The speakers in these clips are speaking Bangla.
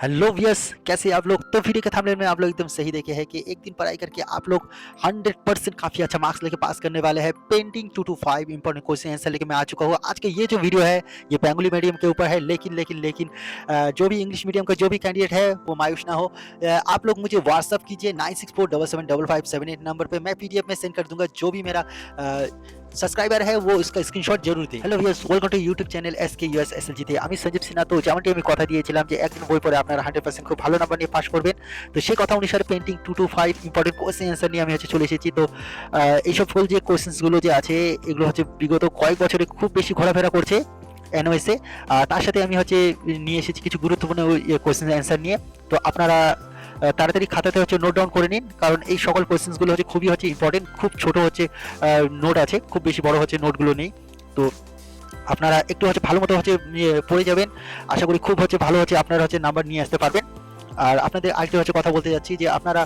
हेलो व्यस कैसे आप लोग? तो वीडियो के थंबनेल में आप लोग एकदम सही देखे हैं कि एक दिन पढ़ाई करके आप लोग 100 परसेंट काफ़ी अच्छा मार्क्स लेके पास करने वाले हैं। Painting two two five important question answer लेके मैं आ चुका हूँ। आज के ये जो वीडियो है, ये बेंगली मीडियम के ऊपर है, लेकिन लेकिन लेकिन जो भी इंग्लिश मीडियम का जो भी कैंडिडेट है, वो मायूस ना हो। आप लोग मुझे व्हाट्सअप कीजिए nine six four double seven double five seven eight number पर मैं पीडीएफ में सेंड कर दूँगा जो भी मेरा সাবস্ক্রাইবার হ্যাঁ ও इसका স্ক্রিনশট জরুর দিন hello viewers welcome to YouTube channel S K US SLG তে আমি সঞ্জীব সিনহা তো যেমনটি আমি কথা দিয়েছিলাম যে একদিন বই পড়ে আপনারা হান্ড্রেড পার্সেন্ট খুব ভালো নাম্বার নিয়ে পাস করবেন তো সেই কথা অনুসারে painting two two five important question answer নিয়ে আমি হচ্ছে চলে এসেছি তো আহ, এই সকল যে কোয়েশ্চেন্সগুলো যে আছে এগুলো হচ্ছে বিগত কয়েক বছরে খুব বেশি ঘোরাফেরা করছে এনওএসে তার সাথে আমি হচ্ছে নিয়ে এসেছি কিছু গুরুত্বপূর্ণ কোয়েশ্চেন অ্যান্সার নিয়ে তো আপনারা আহ, তাড়াতাড়ি খাতাতে হচ্ছে নোট ডাউন করে নিন, কারণ এই সকল কোয়েশ্চেন্সগুলো হচ্ছে খুবই হচ্ছে ইম্পর্টেন্ট খুব ছোট হচ্ছে নোট আছে, খুব বেশি বড় হচ্ছে নোটগুলো নেই। তো আপনারা একটু হচ্ছে ভালো মতো হচ্ছে ইয়ে পড়ে যাবেন। আশা করি খুব হচ্ছে ভালো হচ্ছে আপনারা হচ্ছে নাম্বার নিয়ে আসতে পারবেন। আর আপনাদের আরেকটু হচ্ছে কথা বলতে যাচ্ছি যে আপনারা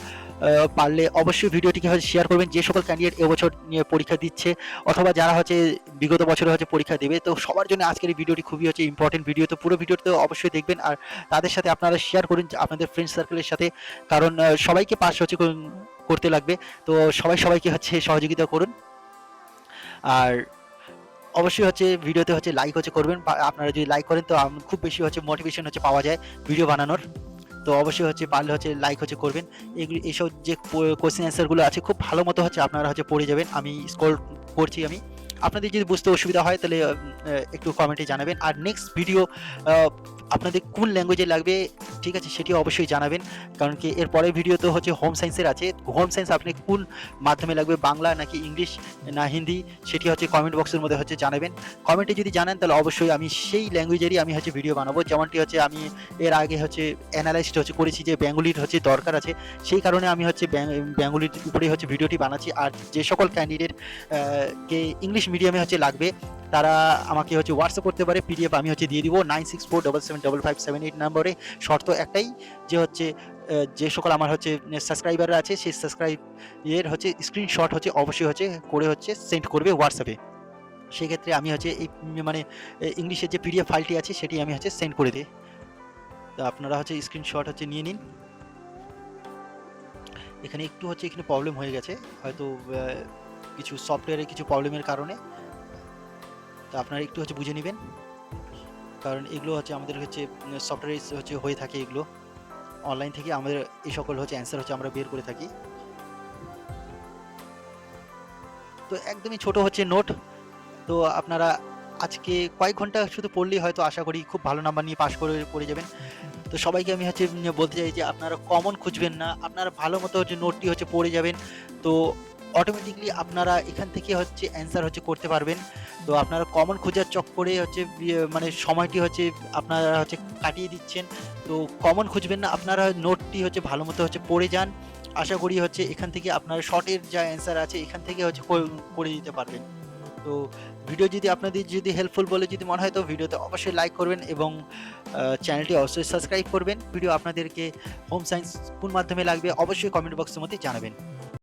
পারলে অবশ্যই ভিডিওটিকে হচ্ছে শেয়ার করবেন, যে সকল ক্যান্ডিডেট এবছর নিয়ে পরীক্ষা দিচ্ছে, অথবা যারা হচ্ছে বিগত বছরে হচ্ছে পরীক্ষা দেবে, তো সবার জন্য আজকের এই ভিডিওটি খুবই হচ্ছে ইম্পর্টেন্ট ভিডিও তো পুরো ভিডিওতে অবশ্যই দেখবেন। আর তাদের সাথে আপনারা শেয়ার করুন আপনাদের ফ্রেন্ড সার্কেলের সাথে, কারণ সবাইকে পাস হচ্ছে করতে লাগবে, তো সবাই সবাইকে হচ্ছে সহযোগিতা করুন। আর অবশ্যই হচ্ছে ভিডিওতে হচ্ছে লাইক হচ্ছে করবেন আপনারা যদি লাইক করেন, তো খুব বেশি হচ্ছে মোটিভেশন হচ্ছে পাওয়া যায় ভিডিও বানানোর। তো অবশ্যই হচ্ছে পারলে হচ্ছে লাইক হচ্ছে করবেন। এগুলি এইসব যে কোয়েশ্চেন অ্যান্সারগুলো আছে, খুব ভালো মতো হচ্ছে আপনারা হচ্ছে পড়ে যাবেন। আমি স্কোর করছি আমি। আপনাদের যদি বুঝতে অসুবিধা হয়, তাহলে একটু কমেন্টে জানাবেন। আর নেক্সট ভিডিও আপনাদের কোন ল্যাঙ্গুয়েজে লাগবে, ঠিক আছে, সেটি অবশ্যই জানাবেন। কারণ কি, এর পরের ভিডিও তো হচ্ছে হোম সায়েন্সের আছে। হোম সায়েন্স আপনি কোন মাধ্যমে লাগবে, বাংলা নাকি ইংলিশ না হিন্দি, সেটি হচ্ছে কমেন্ট বক্সের মধ্যে হচ্ছে জানাবেন। কমেন্টে যদি জানান, তাহলে অবশ্যই আমি সেই ল্যাঙ্গুয়েজেরই আমি হচ্ছে ভিডিও বানাবো। যেমনটি হচ্ছে আমি এর আগে হচ্ছে অ্যানালাইসড হচ্ছে করেছি যে বেঙ্গলির হচ্ছে দরকার আছে, সেই কারণে আমি হচ্ছে বেঙ্গলির উপরে হচ্ছে ভিডিওটি বানাচ্ছি। আর যে সকল ক্যান্ডিডেট কে ইংলিশ মিডিয়ামে হচ্ছে লাগবে। তারা আমাকে হচ্ছে হোয়াটসঅ্যাপ করতে পারে পিডিএফ আমি হচ্ছে দিয়ে দিব। Nine six four double seven double five seven eight নম্বরে শর্ত একটাই, যে হচ্ছে যে সকল আমার হচ্ছে সাবস্ক্রাইবাররা আছে, সেই সাবস্ক্রাইব এর হচ্ছে স্ক্রিনশট হচ্ছে অবশ্যই হচ্ছে করে হচ্ছে সেন্ড করবে হোয়াটসঅ্যাপে সেক্ষেত্রে আমি হচ্ছে এই মানে ইংলিশের যে পিডিএফ ফাইলটি আছে, সেটি আমি হচ্ছে সেন্ড করে দিই। তো আপনারা হচ্ছে স্ক্রিনশট হচ্ছে নিয়ে নিন। এখানে একটু হচ্ছে এখানে প্রবলেম হয়ে গেছে। হয়তো কিছু সফটওয়্যারের কিছু প্রবলেমের কারণে। তো আপনারা একটু হচ্ছে বুঝে নেবেন। কারণ এগুলো হচ্ছে আমাদের হচ্ছে সফটওয়্যার হচ্ছে হয়ে থাকে এগুলো। অনলাইন থেকে আমাদের এই সকল হচ্ছে অ্যান্সার হচ্ছে আমরা বের করে থাকি। তো একদমই ছোট হচ্ছে নোট তো আপনারা আজকে কয়েক ঘণ্টা শুধু পড়লেই হয়তো আশা করি খুব ভালো নাম্বার নিয়ে পাশ করে করে যাবেন। তো সবাইকে আমি হচ্ছে বলতে চাই যে আপনারা কমন খুঁজবেন না। আপনারা ভালো মতো হচ্ছে নোটটি হচ্ছে পড়ে যাবেন। তো অটোমেটিকলি আপনারা এখান থেকে হচ্ছে অ্যান্সার হচ্ছে করতে পারবেন। তো আপনারা কমন খোঁজার চক্করে হচ্ছে ইয়ে মানে সময়টি হচ্ছে আপনারা হচ্ছে কাটিয়ে দিচ্ছেন। তো কমন খুঁজবেন না, আপনারা নোটটি হচ্ছে ভালো মতো হচ্ছে পড়ে যান। আশা করি হচ্ছে এখান থেকে আপনার শর্টের যা অ্যান্সার আছে, এখান থেকে হচ্ছে করে দিতে পারবেন। তো ভিডিও যদি আপনাদের যদি হেল্পফুল বলে যদি মনে হয়, তো ভিডিওতে অবশ্যই লাইক করবেন এবং চ্যানেলটি অবশ্যই সাবস্ক্রাইব করবেন। ভিডিও আপনাদেরকে হোম সায়েন্স কোন মাধ্যমে লাগবে, অবশ্যই কমেন্ট বক্সের মধ্যে জানাবেন।